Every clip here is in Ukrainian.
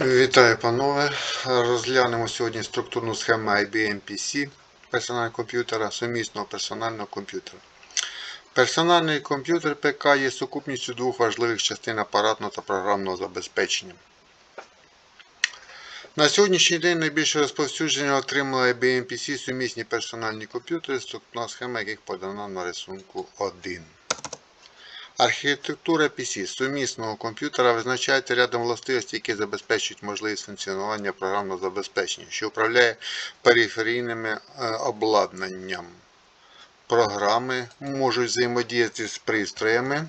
Вітаю, панове. Розглянемо сьогодні структурну схему IBM PC персонального комп'ютера, сумісного персонального комп'ютера. Персональний комп'ютер ПК є сукупністю двох важливих частин апаратного та програмного забезпечення. На сьогоднішній день найбільше розповсюдження отримали IBM PC сумісні персональні комп'ютери, структурна схема яких подана на рисунку 1. Архітектура PC сумісного комп'ютера визначається рядом властивостей, які забезпечують можливість функціонування програмного забезпечення, що управляє периферійними е, обладнанням. Програми можуть взаємодіяти з пристроями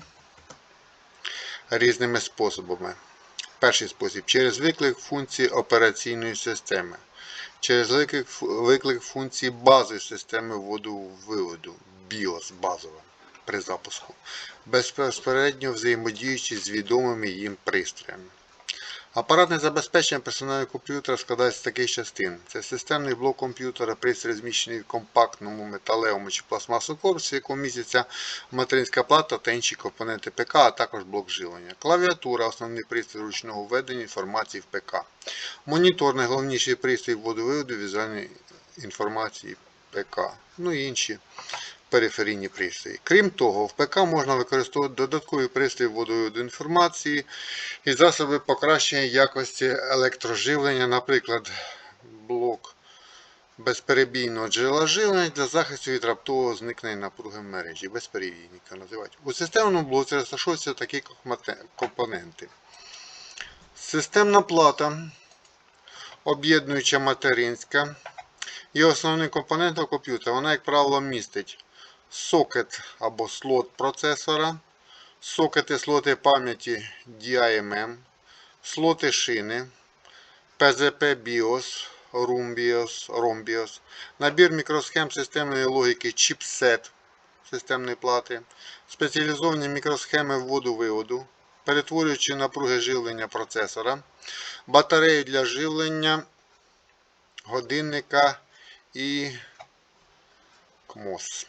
різними способами. Перший спосіб через виклик функції операційної системи, через виклик функції бази системи вводу-виводу, BIOS базова при запуску, безпосередньо взаємодіючи з відомими їм пристроями. Апаратне забезпечення персонального комп'ютера складається з таких частин. Це системний блок комп'ютера, пристрій зміщений в компактному металевому чи пластмасовому корпусі, в якому міститься материнська плата та інші компоненти ПК, а також блок живлення. Клавіатура основний пристрій ручного введення інформації в ПК. Монітор найголовніший пристрій вводу-виводу візуальної інформації ПК. Ну і інші периферійні пристрої. Крім того, в ПК можна використовувати додаткові пристрої вводу інформації і засоби покращення якості електроживлення, наприклад, блок безперебійного джерела живлення для захисту від раптового зникнення напруги мережі. Безперебійника називають. У системному блоці розташовуються такі компоненти. Системна плата, об'єднуюча материнська. І основним компонентом комп'ютера, вона, як правило, містить сокет або слот процесора, сокети слоти пам'яті DIMM, слоти шини, PZP BIOS, RUMBIOS, ROMBIOS, набір мікросхем системної логіки чіпсет системної плати, спеціалізовані мікросхеми вводу-виводу, перетворюючи напруги живлення процесора, батареї для живлення, годинника і КМОС.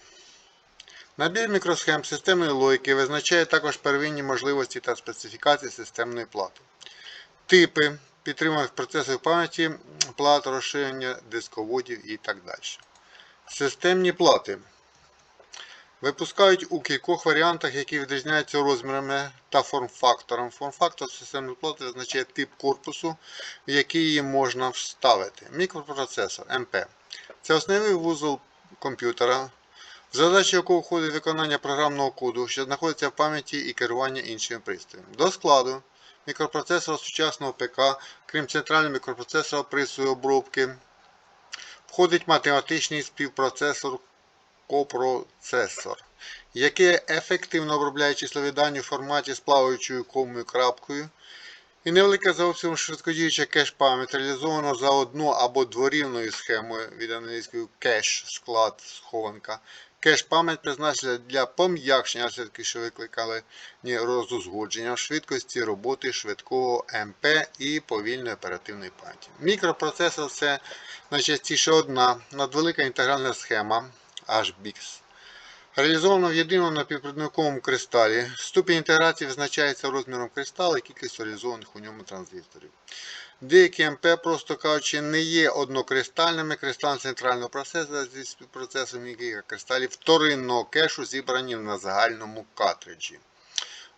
Набір мікросхем системної логіки визначає також первинні можливості та специфікації системної плати. Типи підтриманих процесів пам'яті, плат, розширення дисководів і так далі. Системні плати випускають у кількох варіантах, які відрізняються розмірами та форм-фактором. Форм-фактор системної плати визначає тип корпусу, в який її можна вставити. Мікропроцесор МП. Це основний вузол комп'ютера в задачі якого входить виконання програмного коду, що знаходиться в пам'яті і керування іншими пристроями. До складу мікропроцесора сучасного ПК, крім центрального мікропроцесора пристрою обробки, входить математичний співпроцесор копроцесор, який ефективно обробляє числові дані в форматі з плаваючою комою крапкою. І невелика за обсягом швидкодіюча кеш-пам'ять реалізована за одну або дворівною схемою від англійської кеш, склад, схованка, Кеш-пам'ять призначена для пом'якшення наслідків, що викликали розузгодження швидкості роботи швидкого МП і повільної оперативної пам'яті. Мікропроцесор це найчастіше одна надвелика інтегральна схема HBIX. Реалізовано в єдиному напівпровідниковому кристалі. Ступінь інтеграції визначається розміром кристалу і кількістю реалізованих у ньому транзисторів. Деякі МП, просто кажучи, не є однокристальними. Кристал центрального процесора зі співпроцесом яких кристалів вторинного кешу зібрані на загальному картриджі.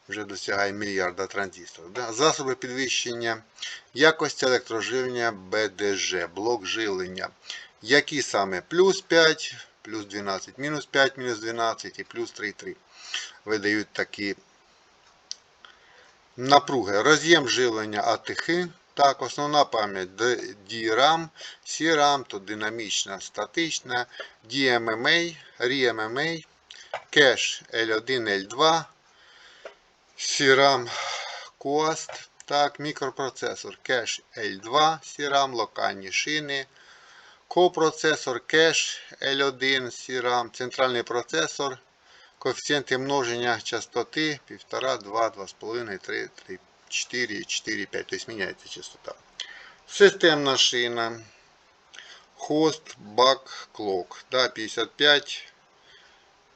Вже досягає мільярда транзисторів. Засоби підвищення якості електроживлення БДЖ, блок живлення. Які саме плюс 5, плюс 12, мінус 5, мінус 12 і плюс 3,3 видають такі напруги. Роз'єм живлення АТХ. Так, основна пам'ять DRAM, CRAM, то динамічна, статична, DMMA, RMMA, кеш L1, L2, CRAM Coast, так, мікропроцесор кеш L2, CRAM, локальні шини, копроцесор кеш L1, CRAM, центральний процесор, коефіцієнти множення частоти 1,5, 2, 2,5, 3, 3. 4, 4, 5, то есть меняется частота. Системна шина. Хост, бак, клок. Да, 55,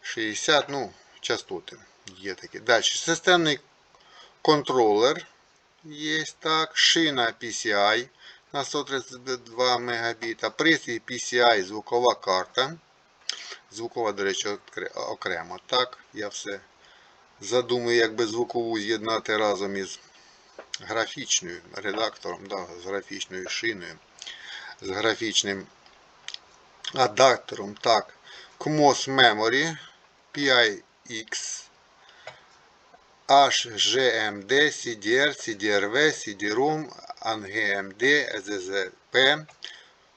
60, ну, частоти є такі. Далі. Системний контролер Є так. Шина PCI на 132 Мбіта. Пристрій PCI звукова карта. Звукова, до речі, окремо. Так, я все задумую, якби звукову з'єднати разом із графічною редактором, да, з графічною шиною, з графічним адаптером. Так, CMOS Memory PIX HGMD, CDR, CDRV, CD-ROM, NGMD, SSP,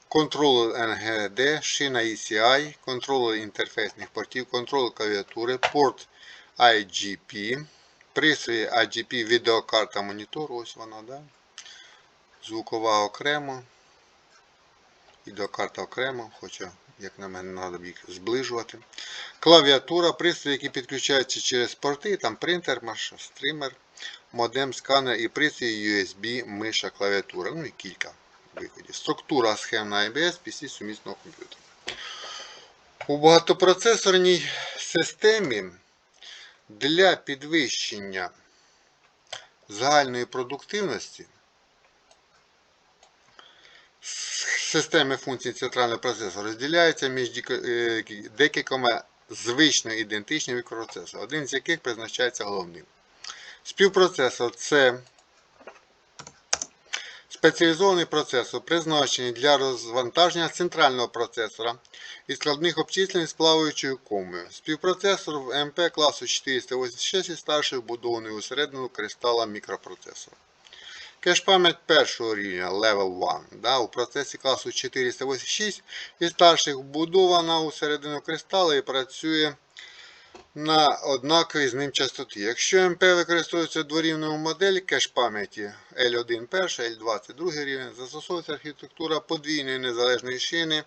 контролер NGD, шина ECI, контролер інтерфейсних портів, контролер клавіатури, порт IGP, пристрої IGP, відеокарта монітор, ось вона, да? звукова окремо, відеокарта окремо, хоча, як на мене, треба їх зближувати. Клавіатура, пристрій, які підключаються через порти, там принтер, стример, модем, сканер і пристрій USB, миша, клавіатура. Ну і кілька виходів. Структура схем на IBS PC сумісного комп'ютера. У багатопроцесорній системі для підвищення загальної продуктивності системи функцій центрального процесора розділяються між е, декількома звично ідентичними мікропроцесорами, один з яких призначається головним. Співпроцесор це спеціалізований процесор, призначений для розвантаження центрального процесора і складних обчислень з плаваючою комою. Співпроцесор в МП класу 486 і старший вбудований усередину кристала мікропроцесора. Кеш-пам'ять першого рівня Level 1 да, у процесі класу 486 і старших вбудована у середину кристала і працює на однаковій з ним частоті. Якщо МП використовується дворівневу модель кеш-пам'яті L1 перша, L2 це другий рівень, застосовується архітектура подвійної незалежної шини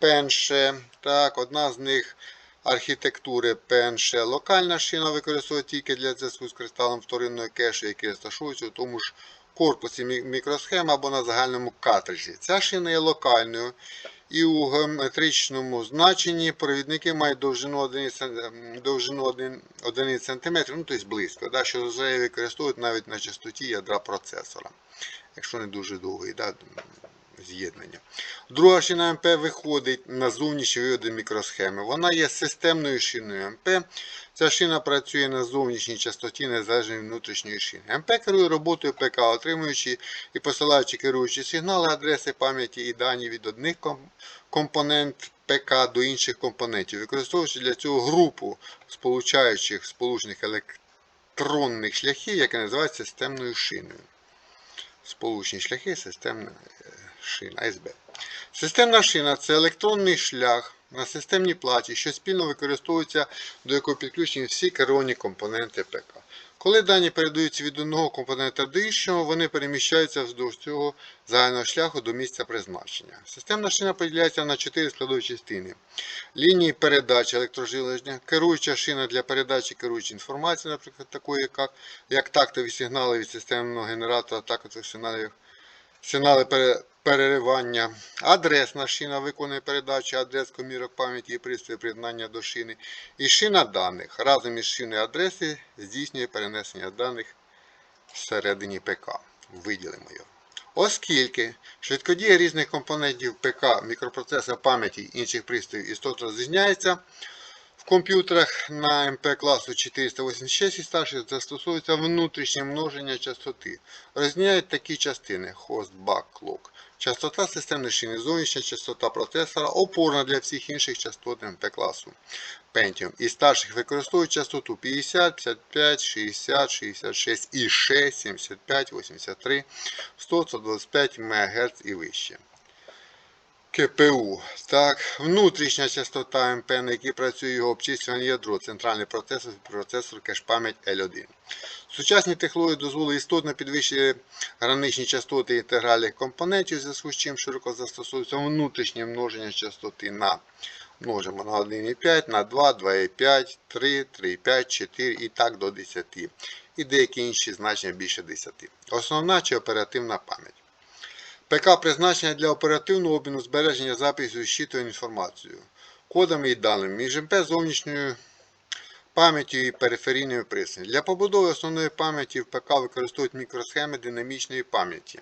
PNSH. Так, одна з них архітектури PNSH локальна шина використовується тільки для зв'язку з кристалом вторинної кешу, який розташовується у тому ж корпусі мі- мікросхем або на загальному картриджі. Ця шина є локальною і у геометричному значенні провідники мають довжину 1 см, довжину 1, 1 см, ну тобто близько, да, що зазвичай використовують навіть на частоті ядра процесора, якщо не дуже довгий да, з'єднання. Друга шина МП виходить на зовнішні виводи мікросхеми. Вона є системною шиною МП. Ця шина працює на зовнішній частоті незалежної внутрішньої шини. МП керує роботою ПК, отримуючи і посилаючи керуючі сигнали, адреси пам'яті і дані від одних ком- компонент ПК до інших компонентів, використовуючи для цього групу сполучаючих сполучних електронних шляхів, яка називається системною шиною. Сполучні шляхи системна е, шина СБ. Системна шина це електронний шлях на системній платі, що спільно використовується, до якого підключені всі керовані компоненти ПК. Коли дані передаються від одного компонента до іншого, вони переміщаються вздовж цього загального шляху до місця призначення. Системна шина поділяється на чотири складові частини. Лінії передачі електрожилення, керуюча шина для передачі керуючої інформації, наприклад, такої, як, як тактові сигнали від системного генератора, також сигналів сигнали переривання, адресна шина виконує передачу адрес комірок пам'яті і пристрою приєднання до шини, і шина даних. Разом із шиною адреси здійснює перенесення даних всередині ПК. Виділимо його. Оскільки швидкодія різних компонентів ПК, мікропроцесор пам'яті інших пристроїв істотно розрізняється, комп'ютерах на МП класу 486 і старших застосовується внутрішнє множення частоти. Розрізняють такі частини host, back, clock. Частота системної шини, зовнішня частота процесора, опорна для всіх інших частот МП класу Pentium. І старших використовують частоту 50, 55, 60, 66 і 6, 75, 83, 100, 125 МГц і вище. КПУ. Так, внутрішня частота МП, на якій працює його обчислювальне ядро, центральний процесор, процесор кеш-пам'ять L1. Сучасні технології дозволили істотно підвищити граничні частоти інтегральних компонентів, зв'язку з чим широко застосовується внутрішнє множення частоти на множимо на 1,5, на 2, 2,5, 3, 3,5, 4 і так до 10. І деякі інші значення більше 10. Основна чи оперативна пам'ять. ПК призначення для оперативного обміну збереження записів і щитування інформацією, кодами і даними. Між МП зовнішньою пам'яттю і периферійними пристроями. Для побудови основної пам'яті в ПК використовують мікросхеми динамічної пам'яті.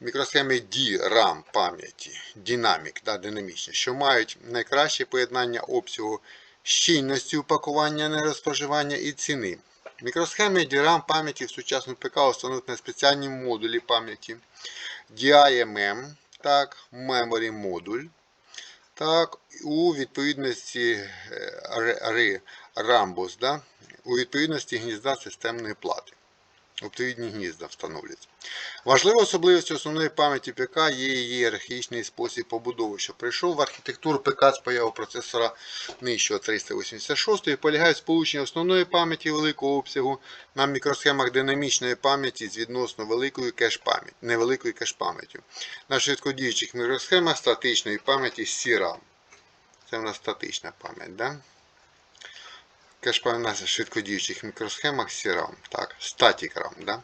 Мікросхеми DRAM пам'яті, динамік, да, динамічні, що мають найкраще поєднання обсягу щільності упакування енергоспоживання і ціни. Мікросхеми DRAM пам'яті в сучасному ПК встановлюють на спеціальні модулі пам'яті DIMM, так, Memory модуль, так, у відповідності е, Rambus, да, у відповідності гнізда системної плати. Відповідні гнізда встановлюються. Важливою особливістю основної пам'яті ПК є її ієрархічний спосіб побудови, що прийшов в архітектуру ПК з появою процесора нижчого 386 і полягає в сполученні основної пам'яті великого обсягу на мікросхемах динамічної пам'яті з відносно великою кеш-пам'яттю, невеликою кеш-пам'яттю. На швидкодіючих мікросхемах статичної пам'яті SRAM. Це в нас статична пам'ять, да? Кеш-пам'ять на швидкодіючих мікросхемах CRAM, так, static RAM, да?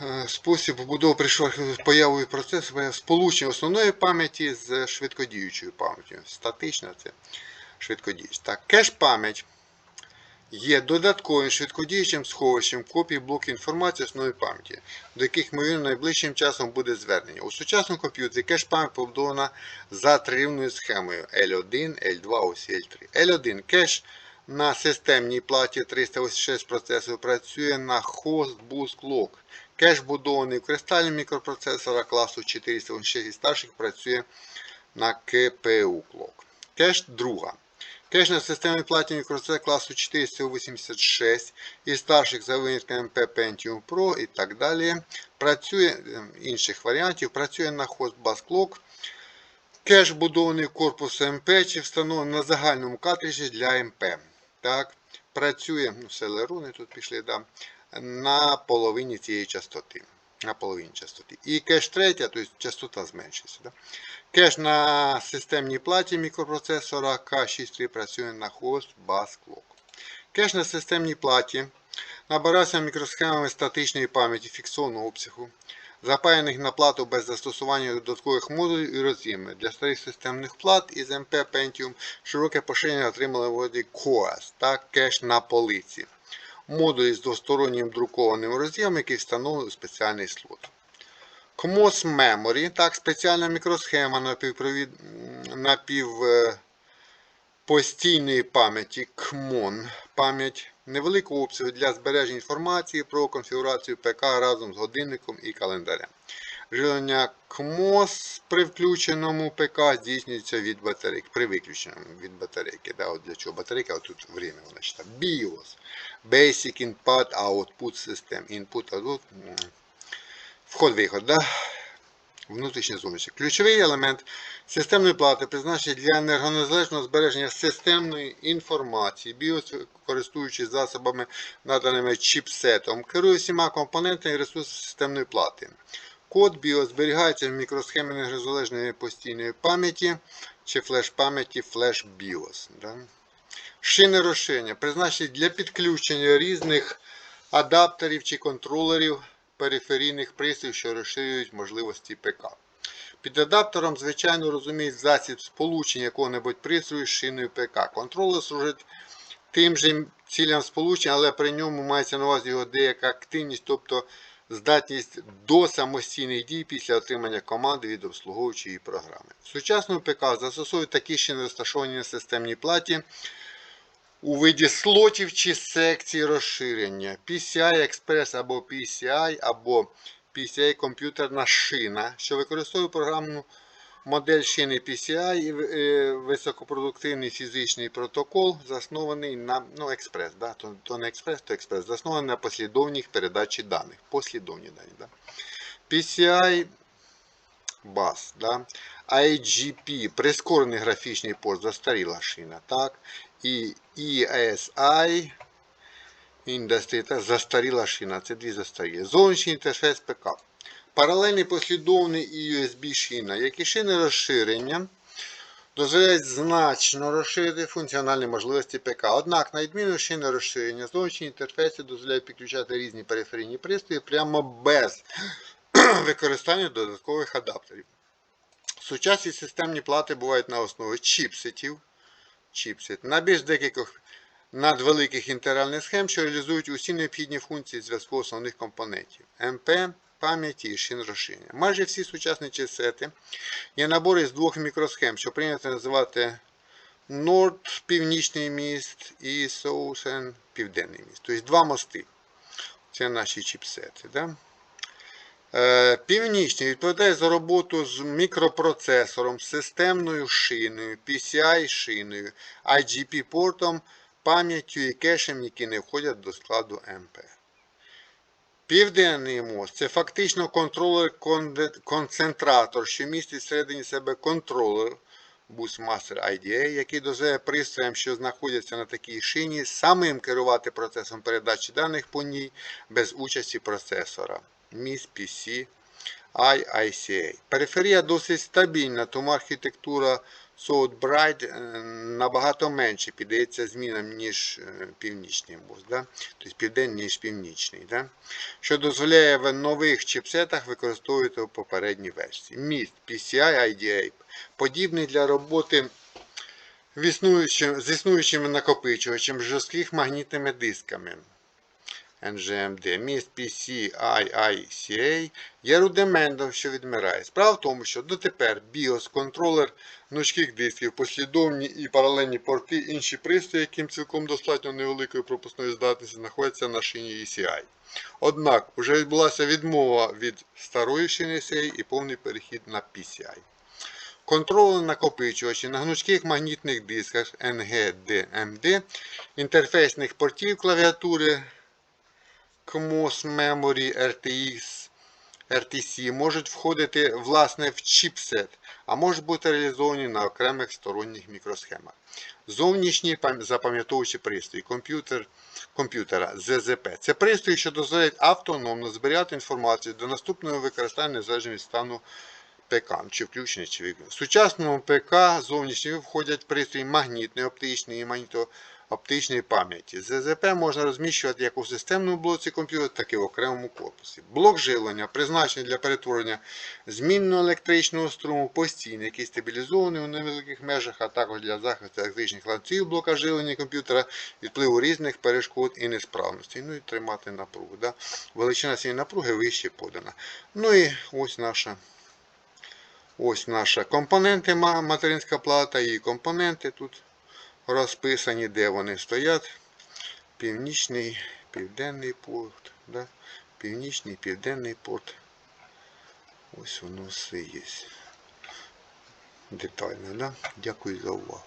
Е, Спосіб побудови прийшов появою процесу сполучення основної пам'яті з швидкодіючою пам'яттю. Статична це швидкодіюча. Так, кеш-пам'ять є додатковим швидкодіючим сховищем копій блоків інформації основної пам'яті, до яких, ймовірно, найближчим часом буде звернення. У сучасному комп'ютері кеш-пам'ять побудована за тривною схемою L1, L2, ось L3. L1 кеш на системній платі 386 процесорів працює на host boost lock. Кеш будований в кристалі мікропроцесора класу 486 і старших працює на КПУ Clock. Кеш друга. Кеш на системній платі класу 486 і старших за винятком MP Pentium Pro і так далі. Працює ем, інших варіантів, працює на bus clock. Кеш будований корпус МП чи встановлений на загальному картриджі для МП. Так, працює, ну, селеруни тут пішли, да, на половині цієї частоти. На половині частоти. І кеш третя, тобто частота зменшується. Да? Кеш на системній платі мікропроцесора К63 працює на хост бас clock. Кеш на системній платі набирається мікросхемами статичної пам'яті фіксованого обсягу, запаяних на плату без застосування додаткових модулів і роз'ємів. Для старих системних плат із МП Pentium широке поширення отримали в воді COAS та кеш на полиці. Модулі з двостороннім друкованим роз'ємом, який встановлений спеціальний слот. CMOS Memory, так, спеціальна мікросхема напівпровід, м, напів, е, пам'яті КМОН пам'ять невеликого обсягу для збереження інформації про конфігурацію ПК разом з годинником і календарем. Живлення КМОС при включеному ПК здійснюється від батарейки, при виключеному від батарейки. Да, от для чого батарейка, от тут время вона читає. BIOS. Basic Input Output System. Input, output. Вход-виход. Да? Внутрішнє зовнішнє. Ключовий елемент системної плати призначений для енергонезалежного збереження системної інформації. BIOS, користуючись засобами, наданими чіпсетом, керує всіма компонентами і ресурсами системної плати. Код BIOS зберігається в мікросхемі незалежної постійної пам'яті чи флеш-пам'яті Flash BIOS. Да? Шини розширення призначені для підключення різних адаптерів чи контролерів периферійних пристроїв, що розширюють можливості ПК. Під адаптером, звичайно, розуміють засіб сполучення якого-небудь пристрою з шиною ПК. Контролер служить тим же цілям сполучення, але при ньому мається на увазі його деяка активність, тобто здатність до самостійних дій після отримання команди від обслуговуючої програми. В сучасному ПК застосовують такі шини розташовані на системній платі у виді слотів чи секцій розширення. PCI Express або PCI, або PCI комп'ютерна шина, що використовує програмну модель шини PCI і е, високопродуктивний фізичний протокол, заснований на ну, експрес, да? то, то не експрес, то експрес, заснований на послідовній передачі даних. Послідовні дані. Да? PCI BUS, да? IGP, прискорений графічний порт, застаріла шина, так? І ESI так, застаріла шина, це дві застарілі. Зовнішній інтерфейс ПК. Паралельний послідовний USB шина, які шини розширення дозволяють значно розширити функціональні можливості ПК. Однак, на відміну шини розширення, зовнішні інтерфейси дозволяють підключати різні периферійні пристрої прямо без використання додаткових адаптерів. Сучасні системні плати бувають на основі чіпсетів, чіпсет, на більш декількох надвеликих інтегральних схем, що реалізують усі необхідні функції зв'язку основних компонентів МП, пам'яті і шин розширення. Майже всі сучасні чипсети є набори з двох мікросхем, що прийнято називати Nord північний міст і Southern південний міст. Тобто два мости. Це наші чіпсети. Да? Е, Північний відповідає за роботу з мікропроцесором, системною шиною, PCI-шиною, IGP-портом, пам'яттю і кешем, які не входять до складу МП. Південний мост це фактично контролер-концентратор, що містить всередині себе контролер Busmaster IDA, який дозволяє пристроям, що знаходяться на такій шині, самим керувати процесом передачі даних по ній без участі процесора. MIS PC IICA. Периферія досить стабільна, тому архітектура Southbride е, набагато менше піддається змінам, ніж е, північний мост, да? тобто південний, ніж північний, да? що дозволяє в нових чіпсетах використовувати попередні версії. Міст PCI IDA подібний для роботи існуючим, з існуючими накопичувачем жорстких магнітними дисками. NGMD, міст PCIICA є рудиментом, що відмирає. Справа в тому, що дотепер BIOS, контролер гнучких дисків, послідовні і паралельні порти, інші пристрої, яким цілком достатньо невеликої пропускної здатності, знаходяться на шині ECI. Однак вже відбулася відмова від старої шини ECI і повний перехід на PCI. Контролер накопичувачі на гнучких магнітних дисках NGDMD, інтерфейсних портів клавіатури CMOS Memory RTX RTC можуть входити власне в чіпсет, а можуть бути реалізовані на окремих сторонніх мікросхемах. Зовнішній пам- запам'ятовуючий пристрій комп'ютер, комп'ютера ЗЗП. Це пристрій, що дозволяє автономно зберігати інформацію до наступного використання незалежно від стану ПК, чи включення, чи. В сучасному ПК зовнішні входять пристрій магнітної, оптичної і магнітооптичної пам'яті. ЗЗП можна розміщувати як у системному блоці комп'ютера, так і в окремому корпусі. Блок живлення призначений для перетворення змінного електричного струму постійний, який стабілізований у невеликих межах, а також для захисту електричних ланцюгів блока живлення комп'ютера від впливу різних перешкод і несправностей. Ну і тримати напругу. Да? Величина цієї напруги вище подана. Ну і ось наша. Ось наша компоненти, материнська плата і компоненти тут розписані, де вони стоять. Північний, південний порт. Да? Північний, південний порт. Ось воно все є. Детально, да? Дякую за увагу.